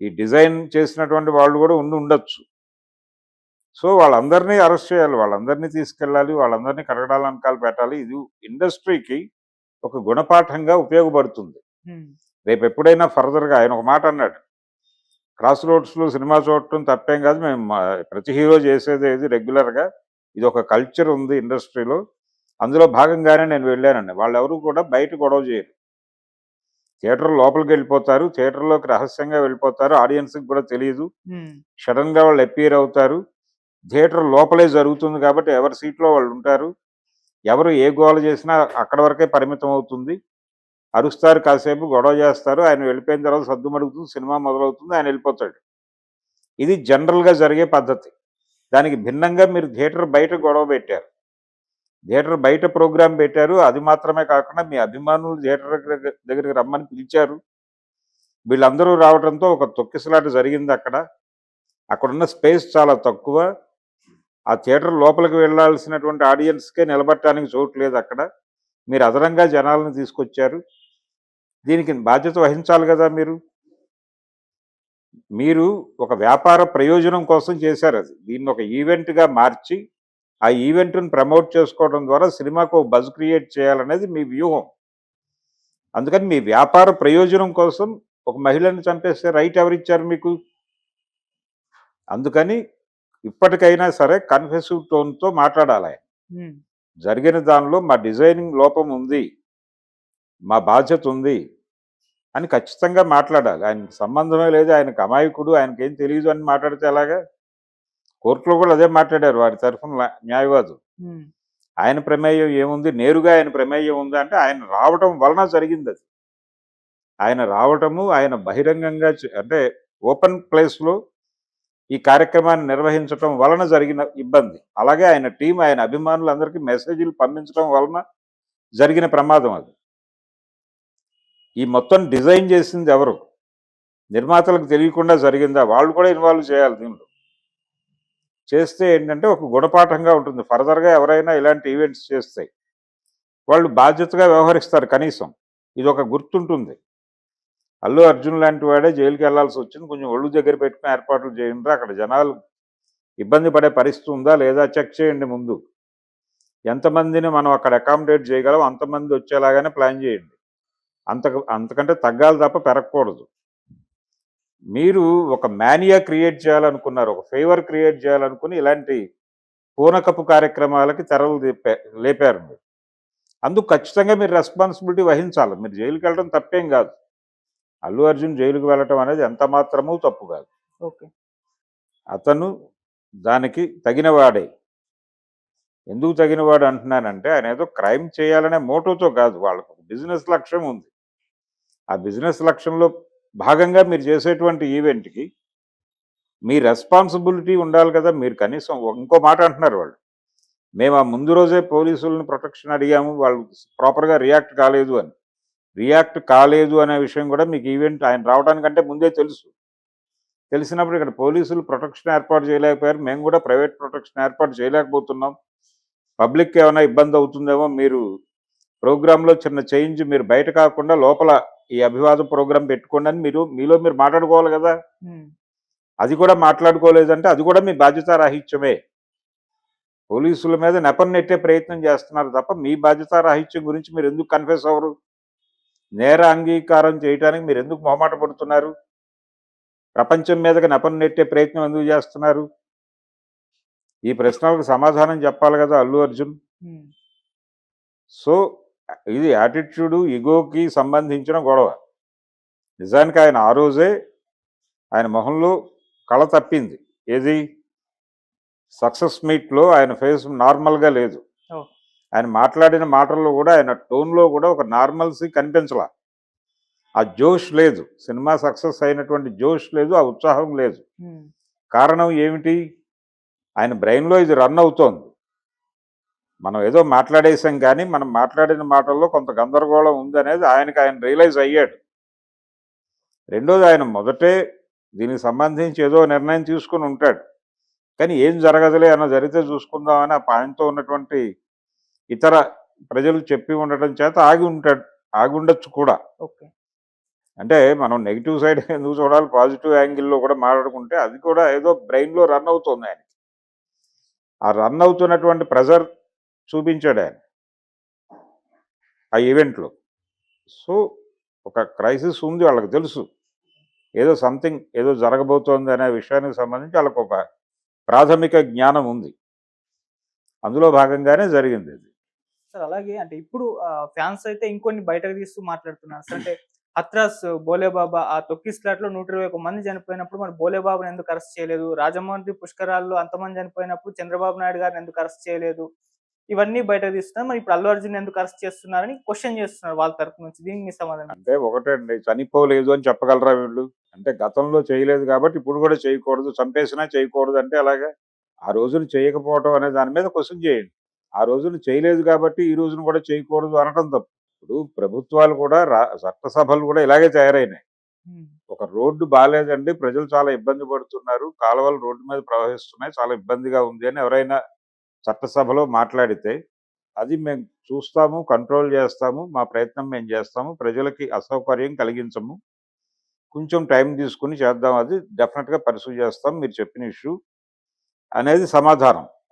ఈ డిజైన్ చేసినటువంటి వాళ్ళు కూడా ఉండి ఉండొచ్చు. సో వాళ్ళందరినీ అరెస్ట్ చేయాలి. వాళ్ళందరినీ తీసుకెళ్ళాలి. వాళ్ళందరినీ కరగడాలనకాలు పెట్టాలి. ఇది ఇండస్ట్రీకి ఒక గుణపాఠంగా ఉపయోగపడుతుంది. రేపు ఎప్పుడైనా ఫర్దర్గా ఆయన ఒక మాట అన్నాడు. క్రాస్ రోడ్స్లో సినిమా చూడటం తప్పేం కాదు. మేము ప్రతి హీరో చేసేది ఇది రెగ్యులర్గా. ఇది ఒక కల్చర్ ఉంది ఇండస్ట్రీలో. అందులో భాగంగానే నేను వెళ్ళానండి వాళ్ళు ఎవరు కూడా బయట గొడవ చేయరు. థియేటర్ లోపలికి వెళ్ళిపోతారు. థియేటర్లోకి రహస్యంగా వెళ్ళిపోతారు. ఆడియన్స్కి కూడా తెలియదు ఉమ్, సడన్గా వాళ్ళు అపీర్ అవుతారు. థియేటర్ లోపలే జరుగుతుంది కాబట్టి ఎవరి సీట్లో వాళ్ళు ఉంటారు. ఎవరు ఏ గోల చేసినా అక్కడ వరకే పరిమితం అవుతుంది. అరుస్తారు కాసేపు గొడవ చేస్తారు. ఆయన వెళ్ళిపోయిన తర్వాత సర్దుమడుగుతుంది సినిమా మొదలవుతుంది ఆయన వెళ్ళిపోతాడు. ఇది జనరల్గా జరిగే పద్ధతి. దానికి భిన్నంగా మీరు థియేటర్ బయట గొడవ పెట్టారు. థియేటర్ బయట ప్రోగ్రాం పెట్టారు. అది మాత్రమే కాకుండా మీ అభిమానులు థియేటర్ దగ్గర- దగ్గరికి రమ్మని పిలిచారు. వీళ్ళందరూ రావడంతో ఒక తొక్కిసలాట జరిగింది అక్కడ. అక్కడున్న స్పేస్ చాలా తక్కువ. ఆ థియేటర్ లోపలికి వెళ్ళాల్సినటువంటి ఆడియన్స్కే నిలబట్టడానికి చోటు లేదు అక్కడ. మీరు అదనంగా జనాలను తీసుకొచ్చారు. దీనికి బాధ్యత వహించాలి కదా మీరు? మీరు ఒక వ్యాపార ప్రయోజనం కోసం చేశారు అది. దీన్ని ఒక ఈవెంట్గా మార్చి ఆ ఈవెంట్ను ప్రమోట్ చేసుకోవడం ద్వారా సినిమాకు ఒక బజ్ క్రియేట్ చేయాలనేది మీ వ్యూహం. అందుకని మీ వ్యాపార ప్రయోజనం కోసం ఒక మహిళను చంపేస్తే రైట్ ఎవరిచ్చారు మీకు? అందుకని ఇప్పటికైనా సరే కన్ఫెసివ్ టోన్తో మాట్లాడాలి జరిగిన దానిలో మా డిజైనింగ్ లోపం ఉంది. మా బాధ్యత ఉంది అని ఖచ్చితంగా మాట్లాడాలి. ఆయనకి సంబంధమే లేదు ఆయనకు అమాయకుడు ఆయనకేం తెలియదు అని మాట్లాడితే ఎలాగా? కోర్టులో కూడా అదే మాట్లాడారు వారి తరఫున ఉమ్, ఆయన ప్రమేయం ఏముంది? నేరుగా ఆయన ప్రమేయం ఉంది అంటే ఆయన రావటం వలన జరిగింది అది ఆయన రావటము ఆయన బహిరంగంగా అంటే ఓపెన్ ప్లేస్లో ఈ కార్యక్రమాన్ని నిర్వహించటం వలన జరిగిన ఇబ్బంది. అలాగే ఆయన టీం ఆయన అభిమానులందరికీ మెసేజ్లు పంపించడం వలన జరిగిన ప్రమాదం అది. ఈ మొత్తం డిజైన్ చేసింది ఎవరు? నిర్మాతలకు తెలియకుండా జరిగిందా? వాళ్ళు కూడా ఇన్వాల్వ్ చేయాలి దీనిలో చేస్తే ఏంటంటే ఒక గుణపాఠంగా ఉంటుంది. ఫర్దర్గా ఎవరైనా ఇలాంటి ఈవెంట్స్ చేస్తే వాళ్ళు బాధ్యతగా వ్యవహరిస్తారు కనీసం. ఇది ఒక గుర్తుంటుంది. అల్లు అర్జున్ లాంటి వాడే జైలుకి వెళ్ళాల్సి వచ్చింది. కొంచెం ఒళ్ళు దగ్గర పెట్టుకుని ఏర్పాట్లు చేయండి అక్కడ జనాలు ఇబ్బంది పడే పరిస్థితి ఉందా లేదా చెక్ చేయండి ముందు. ఎంతమందిని మనం అక్కడ అకామిడేట్ చేయగలం? అంతమంది వచ్చేలాగానే ప్లాన్ చేయండి. అంత అంతకంటే తగ్గాలి తప్ప పెరగకూడదు. మీరు ఒక మేనియా క్రియేట్ చేయాలనుకున్నారు ఒక ఫేవర్ క్రియేట్ చేయాలనుకుని ఇలాంటి పూనకపు కార్యక్రమాలకి తెరలు లేపా- లేపారు మీరు అందుకు ఖచ్చితంగా మీరు రెస్పాన్సిబిలిటీ వహించాలి. మీరు జైలుకి వెళ్ళడం తప్పేం కాదు. అల్లు అర్జున్ జైలుకి వెళ్ళటం అనేది ఎంత మాత్రమూ తప్పు కాదు. ఓకే. అతను దానికి తగినవాడే. ఎందుకు తగినవాడు అంటున్నానంటే ఆయన ఏదో క్రైమ్ చేయాలనే మోటోతో కాదు. వాళ్ళకు బిజినెస్ లక్ష్యం ఉంది. ఆ బిజినెస్ లక్ష్యంలో భాగంగా మీరు చేసేటువంటి ఈవెంట్కి మీ రెస్పాన్సిబిలిటీ ఉండాలి కదా మీరు కనీసం ఇంకో మాట అంటున్నారు వాళ్ళు. మేము ఆ ముందు రోజే పోలీసులను ప్రొటెక్షన్ అడిగాము వాళ్ళు ప్రాపర్గా రియాక్ట్ కాలేదు అని. రియాక్ట్ కాలేదు అనే విషయం కూడా మీకు ఈవెంట్ ఆయన రావడానికంటే ముందే తెలుసు. తెలిసినప్పుడు ఇక్కడ పోలీసులు ప్రొటెక్షన్ ఏర్పాటు చేయలేకపోయారు మేము కూడా ప్రైవేట్ ప్రొటెక్షన్ ఏర్పాటు చేయలేకపోతున్నాం. పబ్లిక్ ఏమైనా ఇబ్బంది అవుతుందేమో మీరు ప్రోగ్రాంలో చిన్న చేంజ్ మీరు బయట కాకుండా లోపల ఈ అభివాదం ప్రోగ్రాం పెట్టుకోండి అని మీరు మీలో మీరు మాట్లాడుకోవాలి కదా. అది కూడా మాట్లాడుకోలేదంటే అది కూడా మీ బాధ్యత రాహిత్యమే పోలీసుల మీద నెపం నెట్టే ప్రయత్నం చేస్తున్నారు తప్ప మీ బాధ్యత రాహిత్యం గురించి మీరు ఎందుకు కన్ఫెస్ అవ్వరు? నేర అంగీకారం చేయడానికి మీరు ఎందుకు మొహమాట పడుతున్నారు? ప్రపంచం మీదకి నెపం నెట్టే ప్రయత్నం ఎందుకు చేస్తున్నారు? ఈ ప్రశ్నలకు సమాధానం చెప్పాలి కదా అల్లు అర్జున్. సో ఇది యాటిట్యూడు ఇగోకి సంబంధించిన గొడవ. నిజానికి ఆయన ఆ రోజే ఆయన మొహంలో కళ తప్పింది. ఏది? సక్సెస్ మీట్లో ఆయన ఫేస్ నార్మల్గా లేదు. ఆయన మాట్లాడిన మాటల్లో కూడా ఆయన టోన్లో కూడా ఒక నార్మల్సీ కనిపించలా. ఆ జోష్ లేదు. సినిమా సక్సెస్ అయినటువంటి జోష్ లేదు ఆ ఉత్సాహం లేదు. కారణం ఏమిటి? ఆయన బ్రెయిన్లో ఇది రన్ అవుతోంది. మనం ఏదో మాట్లాడేసాం కానీ మనం మాట్లాడిన మాటల్లో కొంత గందరగోళం ఉందనేది ఆయనకి ఆయన రియలైజ్ అయ్యాడు. రెండోది ఆయన మొదటే దీనికి సంబంధించి ఏదో నిర్ణయం తీసుకుని ఉంటాడు. కానీ ఏం జరగదులే అన్న జరిగితే చూసుకుందామని ఆ ఆయనతో ఉన్నటువంటి ఇతర ప్రజలు చెప్పి ఉండటం చేత ఆగి ఉంటాడు ఆగి ఉండొచ్చు కూడా. ఓకే. అంటే మనం నెగిటివ్ సైడ్ ఎందుకు చూడాలి? పాజిటివ్ యాంగిల్లో కూడా మాట్లాడుకుంటే అది కూడా ఏదో బ్రెయిన్లో రన్ అవుతుంది ఆయన ఆ రన్ అవుతున్నటువంటి ప్రెజర్ చూపించాడు ఆయన. ఆ ఈవెంట్లో సో ఒక క్రైసిస్ ఉంది వాళ్ళకి తెలుసు. ఏదో సంథింగ్ ఏదో జరగబోతోంది అనే విషయానికి సంబంధించి వాళ్ళకు ఒక ప్రాథమిక జ్ఞానం ఉంది. అందులో భాగంగానే జరిగింది ఇది సార్ అలాగే అంటే ఇప్పుడు ఫ్యాన్స్ అయితే ఇంకొన్ని బయటకు తీస్తూ మాట్లాడుతున్నారు. సార్ అంటే హత్రాస్ బోలేబాబా ఆ తొక్కిస్లాట్లో నూట ఇరవై ఒక మంది చనిపోయినప్పుడు మరి బోలేబాబుని ఎందుకు అరెస్ట్ చేయలేదు? రాజమౌళి పుష్కరాల్లో అంతమంది చనిపోయినప్పుడు చంద్రబాబు నాయుడు గారిని ఎందుకు అరెస్ట్ చేయలేదు? ఇవన్నీ బయటకు తీస్తున్నారు. మరి ఇప్పుడు అల్లు అర్జున్ ఎందుకు అరెస్ట్ చేస్తున్నారని క్వశ్చన్ చేస్తున్నారు వాళ్ళ తరపు నుంచి. దీనికి మీ సమాధానం? అంటే ఒకటండి చనిపోలేదు అని చెప్పగలరా వీళ్ళు? అంటే గతంలో చేయలేదు కాబట్టి ఇప్పుడు కూడా చేయకూడదు చంపేసినా చేయకూడదు అంటే అలాగా ఆ రోజున చేయకపోవడం అనే దాని మీద క్వశ్చన్ చేయండి. ఆ రోజున చేయలేదు కాబట్టి ఈ రోజున కూడా చేయకూడదు అనటం తప్పు. ఇప్పుడు ప్రభుత్వాలు కూడా రా చట్టసభలు కూడా ఇలాగే తయారైనాయి. ఒక రోడ్డు బాగాలేదండి ప్రజలు చాలా ఇబ్బంది పడుతున్నారు. కాలువలు రోడ్డు మీద ప్రవహిస్తున్నాయి చాలా ఇబ్బందిగా ఉంది అని ఎవరైనా చట్టసభలో మాట్లాడితే అది మేము చూస్తాము కంట్రోల్ చేస్తాము మా ప్రయత్నం మేము చేస్తాము ప్రజలకి అసౌకర్యం కలిగించము. కొంచెం టైం తీసుకుని చేద్దాం అది డెఫినెట్గా పరిశీలి చేస్తాం మీరు చెప్పిన ఇష్యూ అనేది సమాధానం.